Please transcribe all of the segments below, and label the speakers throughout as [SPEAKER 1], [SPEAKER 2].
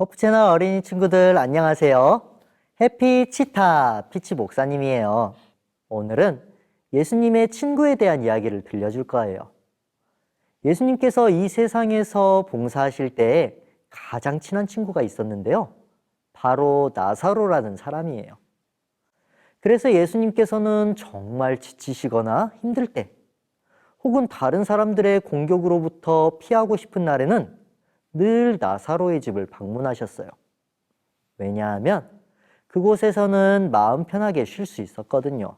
[SPEAKER 1] 호프 채널 어린이 친구들 안녕하세요. 해피 치타 피치 목사님이에요. 오늘은 예수님의 친구에 대한 이야기를 들려줄 거예요. 예수님께서 이 세상에서 봉사하실 때 가장 친한 친구가 있었는데요. 바로 나사로라는 사람이에요. 그래서 예수님께서는 정말 지치시거나 힘들 때, 혹은 다른 사람들의 공격으로부터 피하고 싶은 날에는 늘 나사로의 집을 방문하셨어요. 왜냐하면 그곳에서는 마음 편하게 쉴 수 있었거든요.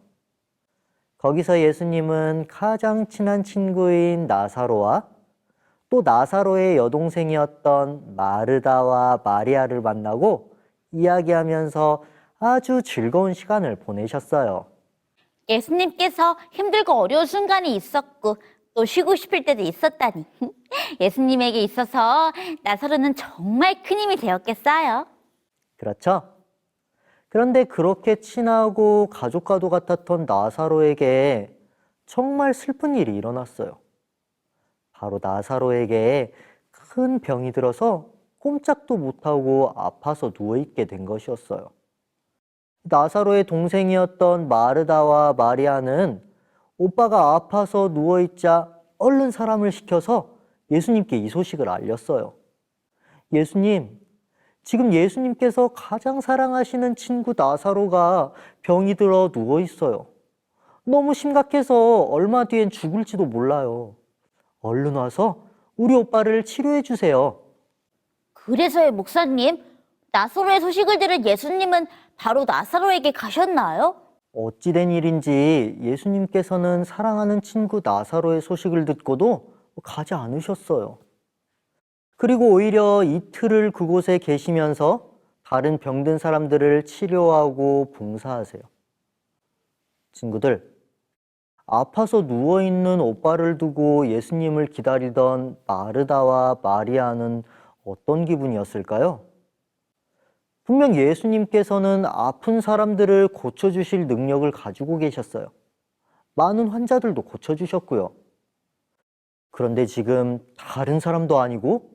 [SPEAKER 1] 거기서 예수님은 가장 친한 친구인 나사로와 또 나사로의 여동생이었던 마르다와 마리아를 만나고 이야기하면서 아주 즐거운 시간을 보내셨어요.
[SPEAKER 2] 예수님께서 힘들고 어려운 순간이 있었고 또 쉬고 싶을 때도 있었다니. 예수님에게 있어서 나사로는 정말 큰 힘이 되었겠어요.
[SPEAKER 1] 그렇죠? 그런데 그렇게 친하고 가족과도 같았던 나사로에게 정말 슬픈 일이 일어났어요. 바로 나사로에게 큰 병이 들어서 꼼짝도 못하고 아파서 누워있게 된 것이었어요. 나사로의 동생이었던 마르다와 마리아는 오빠가 아파서 누워있자 얼른 사람을 시켜서 예수님께 이 소식을 알렸어요. 예수님, 지금 예수님께서 가장 사랑하시는 친구 나사로가 병이 들어 누워 있어요. 너무 심각해서 얼마 뒤엔 죽을지도 몰라요. 얼른 와서 우리 오빠를 치료해 주세요.
[SPEAKER 2] 그래서요, 목사님, 나사로의 소식을 들은 예수님은 바로 나사로에게 가셨나요?
[SPEAKER 1] 어찌된 일인지 예수님께서는 사랑하는 친구 나사로의 소식을 듣고도 가지 않으셨어요. 그리고 오히려 이틀을 그곳에 계시면서 다른 병든 사람들을 치료하고 봉사하세요. 친구들, 아파서 누워있는 오빠를 두고 예수님을 기다리던 마르다와 마리아는 어떤 기분이었을까요? 분명 예수님께서는 아픈 사람들을 고쳐주실 능력을 가지고 계셨어요. 많은 환자들도 고쳐주셨고요. 그런데 지금 다른 사람도 아니고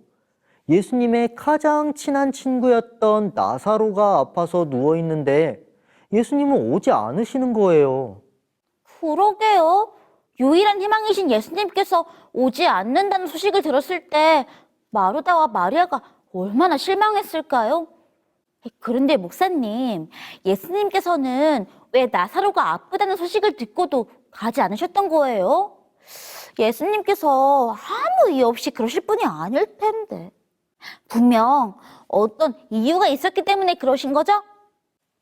[SPEAKER 1] 예수님의 가장 친한 친구였던 나사로가 아파서 누워 있는데 예수님은 오지 않으시는 거예요.
[SPEAKER 2] 그러게요. 유일한 희망이신 예수님께서 오지 않는다는 소식을 들었을 때 마르다와 마리아가 얼마나 실망했을까요? 그런데 목사님, 예수님께서는 왜 나사로가 아프다는 소식을 듣고도 가지 않으셨던 거예요? 예수님께서 아무 이유 없이 그러실 분이 아닐 텐데. 분명 어떤 이유가 있었기 때문에 그러신 거죠?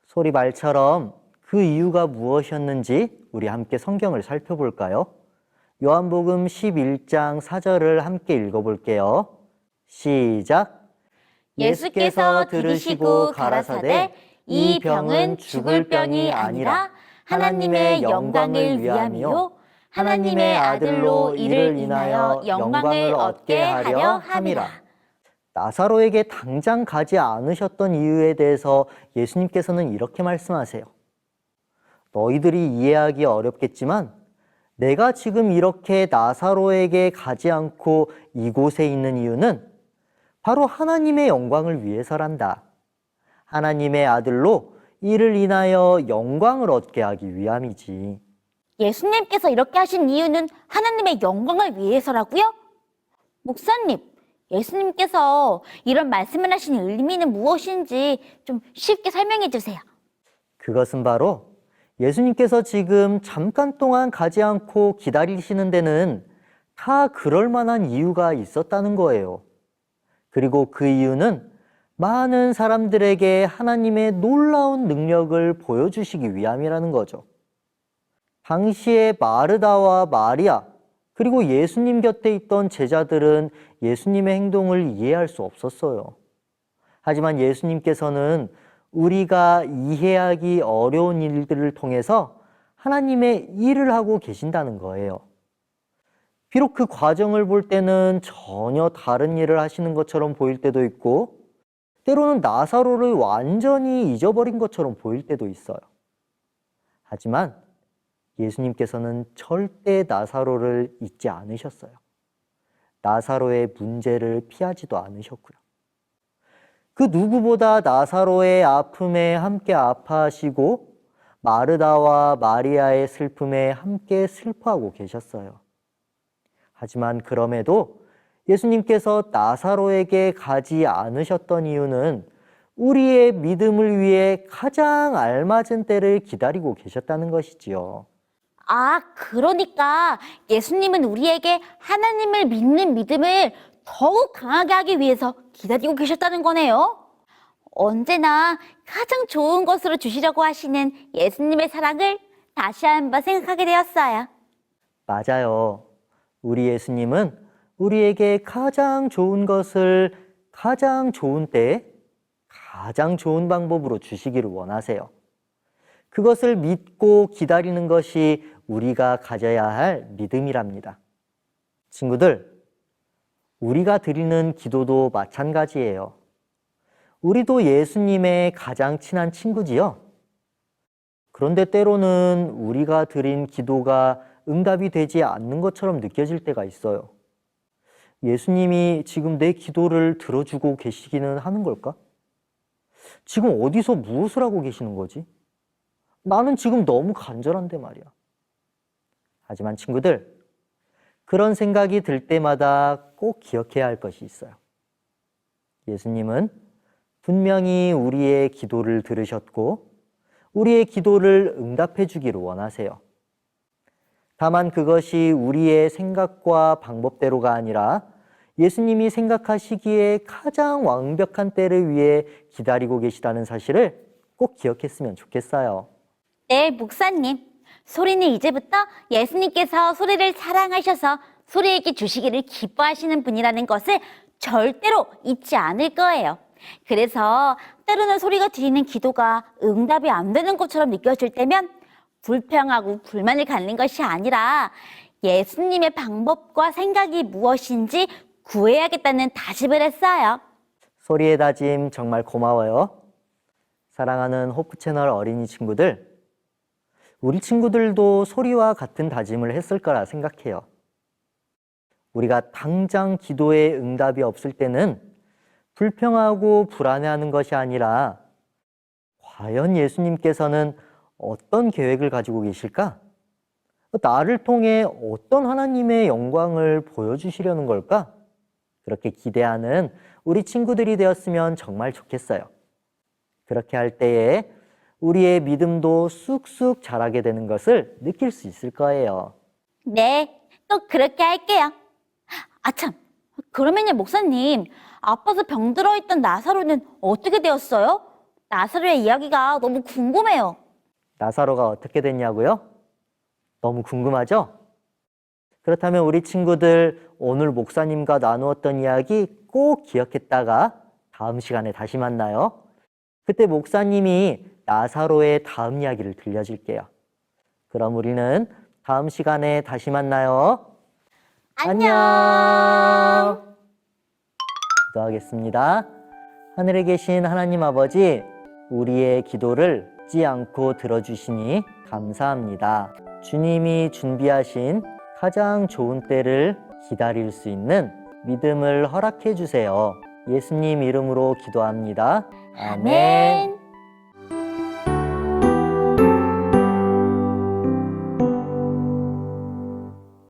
[SPEAKER 1] 소리 말처럼 그 이유가 무엇이었는지 우리 함께 성경을 살펴볼까요? 요한복음 11장 4절을 함께 읽어볼게요. 시작.
[SPEAKER 2] 예수께서 들으시고 가라사대 이 병은 죽을 병이 아니라 하나님의 영광을 위함이요 하나님의 아들로 이를 인하여 영광을 얻게 하려 함이라.
[SPEAKER 1] 나사로에게 당장 가지 않으셨던 이유에 대해서 예수님께서는 이렇게 말씀하세요. 너희들이 이해하기 어렵겠지만 내가 지금 이렇게 나사로에게 가지 않고 이곳에 있는 이유는 바로 하나님의 영광을 위해서란다. 하나님의 아들로 이를 인하여 영광을 얻게 하기 위함이지.
[SPEAKER 2] 예수님께서 이렇게 하신 이유는 하나님의 영광을 위해서라고요? 목사님, 예수님께서 이런 말씀을 하신 의미는 무엇인지 좀 쉽게 설명해 주세요.
[SPEAKER 1] 그것은 바로 예수님께서 지금 잠깐 동안 가지 않고 기다리시는 데는 다 그럴 만한 이유가 있었다는 거예요. 그리고 그 이유는 많은 사람들에게 하나님의 놀라운 능력을 보여주시기 위함이라는 거죠. 당시에 마르다와 마리아, 그리고 예수님 곁에 있던 제자들은 예수님의 행동을 이해할 수 없었어요. 하지만 예수님께서는 우리가 이해하기 어려운 일들을 통해서 하나님의 일을 하고 계신다는 거예요. 비록 그 과정을 볼 때는 전혀 다른 일을 하시는 것처럼 보일 때도 있고, 때로는 나사로를 완전히 잊어버린 것처럼 보일 때도 있어요. 하지만 예수님께서는 절대 나사로를 잊지 않으셨어요. 나사로의 문제를 피하지도 않으셨고요. 그 누구보다 나사로의 아픔에 함께 아파하시고 마르다와 마리아의 슬픔에 함께 슬퍼하고 계셨어요. 하지만 그럼에도 예수님께서 나사로에게 가지 않으셨던 이유는 우리의 믿음을 위해 가장 알맞은 때를 기다리고 계셨다는 것이지요.
[SPEAKER 2] 아, 그러니까 예수님은 우리에게 하나님을 믿는 믿음을 더욱 강하게 하기 위해서 기다리고 계셨다는 거네요. 언제나 가장 좋은 것으로 주시려고 하시는 예수님의 사랑을 다시 한번 생각하게 되었어요.
[SPEAKER 1] 맞아요. 우리 예수님은 우리에게 가장 좋은 것을 가장 좋은 때에 가장 좋은 방법으로 주시기를 원하세요. 그것을 믿고 기다리는 것이 우리가 가져야 할 믿음이랍니다. 친구들, 우리가 드리는 기도도 마찬가지예요. 우리도 예수님의 가장 친한 친구지요? 그런데 때로는 우리가 드린 기도가 응답이 되지 않는 것처럼 느껴질 때가 있어요. 예수님이 지금 내 기도를 들어주고 계시기는 하는 걸까? 지금 어디서 무엇을 하고 계시는 거지? 나는 지금 너무 간절한데 말이야. 하지만 친구들, 그런 생각이 들 때마다 꼭 기억해야 할 것이 있어요. 예수님은 분명히 우리의 기도를 들으셨고, 우리의 기도를 응답해 주기를 원하세요. 다만 그것이 우리의 생각과 방법대로가 아니라 예수님이 생각하시기에 가장 완벽한 때를 위해 기다리고 계시다는 사실을 꼭 기억했으면 좋겠어요.
[SPEAKER 2] 네, 목사님. 소리는 이제부터 예수님께서 소리를 사랑하셔서 소리에게 주시기를 기뻐하시는 분이라는 것을 절대로 잊지 않을 거예요. 그래서 때로는 소리가 드리는 기도가 응답이 안 되는 것처럼 느껴질 때면 불평하고 불만을 갖는 것이 아니라 예수님의 방법과 생각이 무엇인지 구해야겠다는 다짐을 했어요.
[SPEAKER 1] 소리의 다짐 정말 고마워요. 사랑하는 호프 채널 어린이 친구들, 우리 친구들도 소리와 같은 다짐을 했을 거라 생각해요. 우리가 당장 기도에 응답이 없을 때는 불평하고 불안해하는 것이 아니라 과연 예수님께서는 어떤 계획을 가지고 계실까? 나를 통해 어떤 하나님의 영광을 보여주시려는 걸까? 그렇게 기대하는 우리 친구들이 되었으면 정말 좋겠어요. 그렇게 할 때에 우리의 믿음도 쑥쑥 자라게 되는 것을 느낄 수 있을 거예요.
[SPEAKER 2] 네, 또 그렇게 할게요. 아참, 그러면요, 목사님, 아파서 병들어 있던 나사로는 어떻게 되었어요? 나사로의 이야기가 너무 궁금해요.
[SPEAKER 1] 나사로가 어떻게 됐냐고요? 너무 궁금하죠? 그렇다면 우리 친구들 오늘 목사님과 나누었던 이야기 꼭 기억했다가 다음 시간에 다시 만나요. 그때 목사님이 나사로의 다음 이야기를 들려줄게요. 그럼 우리는 다음 시간에 다시 만나요.
[SPEAKER 2] 안녕.
[SPEAKER 1] 기도하겠습니다. 하늘에 계신 하나님 아버지, 우리의 기도를 잊지 않고 들어주시니 감사합니다. 주님이 준비하신 가장 좋은 때를 기다릴 수 있는 믿음을 허락해 주세요. 예수님 이름으로 기도합니다. 아멘.